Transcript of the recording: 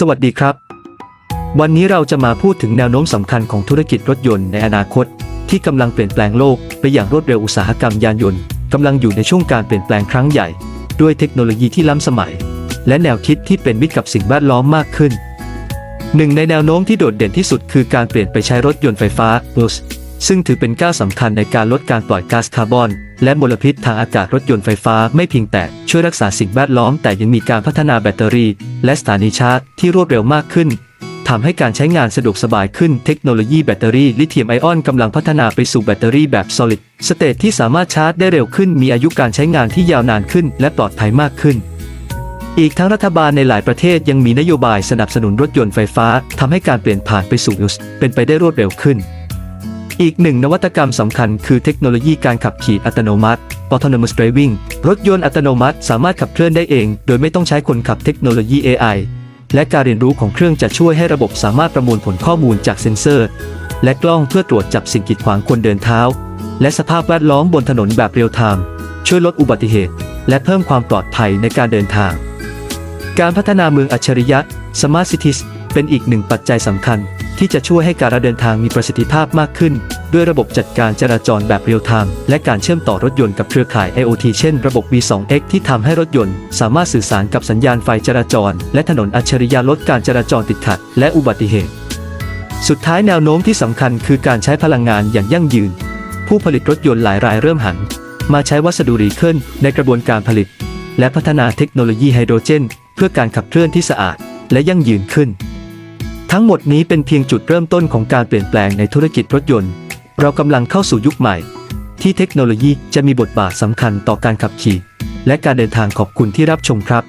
สวัสดีครับ วันนี้เราจะมาพูดถึงแนวโน้มสำคัญของธุรกิจรถยนต์ในอนาคต ที่กำลังเปลี่ยนแปลงโลกไปอย่างรวดเร็วอุตสาหกรรมยานยนต์กำลังอยู่ในช่วงการเปลี่ยนแปลงครั้งใหญ่ ด้วยเทคโนโลยีที่ล้ำสมัย และแนวคิดที่เป็นมิตรกับสิ่งแวดล้อมมากขึ้นหนึ่งในแนวโน้มที่โดดเด่นที่สุดคือการเปลี่ยนไปใช้รถยนต์ไฟฟ้า BUS ซึ่งถือเป็นก้าวสำคัญในการลดการปล่อยก๊าซคาร์บอน และมลพิษทางอากาศรถยนต์ไฟฟ้าไม่เพียงแต่ช่วยรักษาสิ่งแวดล้อมแต่ยังมีการพัฒนาแบตเตอรี่ และสถานีชาร์จที่รวดเร็วมากขึ้นทำให้การใช้งานสะดวกสบายขึ้นเทคโนโลยีแบตเตอรี่ลิเธียมไอออนกำลังพัฒนาไปสู่แบตเตอรี่แบบ solid state ที่สามารถชาร์จได้เร็วขึ้น มีอายุการใช้งานที่ยาวนานขึ้น และปลอดภัยมากขึ้น อีกทั้งรัฐบาลในหลายประเทศยังมีนโยบายสนับสนุนรถยนต์ไฟฟ้าทำให้การเปลี่ยนผ่านไปสู่ US เป็นไปได้รวดเร็วขึ้น อีกหนึ่งนวัตกรรมสำคัญคือเทคโนโลยีการขับขี่อัตโนมัติ autonomous driving รถยนต์อัตโนมัติสามารถขับเคลื่อนได้เอง โดยไม่ต้องใช้คนขับเทคโนโลยี AI และการเรียนรู้ของเครื่องจะช่วยให้ระบบสามารถประมวลผลข้อมูลจากเซ็นเซอร์ และกล้องเพื่อตรวจจับสิ่งกีดขวางคนเดินเท้า และสภาพแวดล้อมบนถนนแบบเรียลไทม์ช่วยลดอุบัติเหตุ และเพิ่มความปลอดภัยในการเดินทาง การพัฒนาเมืองอัจฉริยะ Smart Cities เป็นอีกหนึ่งปัจจัยสำคัญ ที่จะช่วยให้การเดินทางมีประสิทธิภาพมากขึ้น ด้วยระบบจัดการจราจรแบบเรียลไทม์และการเชื่อมต่อรถยนต์กับเครือข่าย IoT เช่นระบบ V2X ที่ทำให้รถยนต์ สามารถสื่อสารกับสัญญาณไฟจราจร และถนนอัจฉริยะลดการจราจรติดขัด และอุบัติเหตุ สุดท้ายแนวโน้มที่สำคัญคือการใช้พลังงานอย่างยั่งยืน ผู้ผลิตรถยนต์หลายรายเริ่มหัน มาใช้วัสดุรีเคิลในกระบวนการผลิต และพัฒนาเทคโนโลยีไฮโดรเจน เพื่อการขับเคลื่อนที่สะอาด และยั่งยืนขึ้น ทั้งหมดนี้เป็นเพียงจุดเริ่มต้นของการเปลี่ยนแปลงในธุรกิจรถยนต์ เรากำลังเข้าสู่ยุคใหม่ ที่เทคโนโลยีจะมีบทบาทสำคัญต่อการขับขี่ และการเดินทางขอบคุณที่รับชมครับ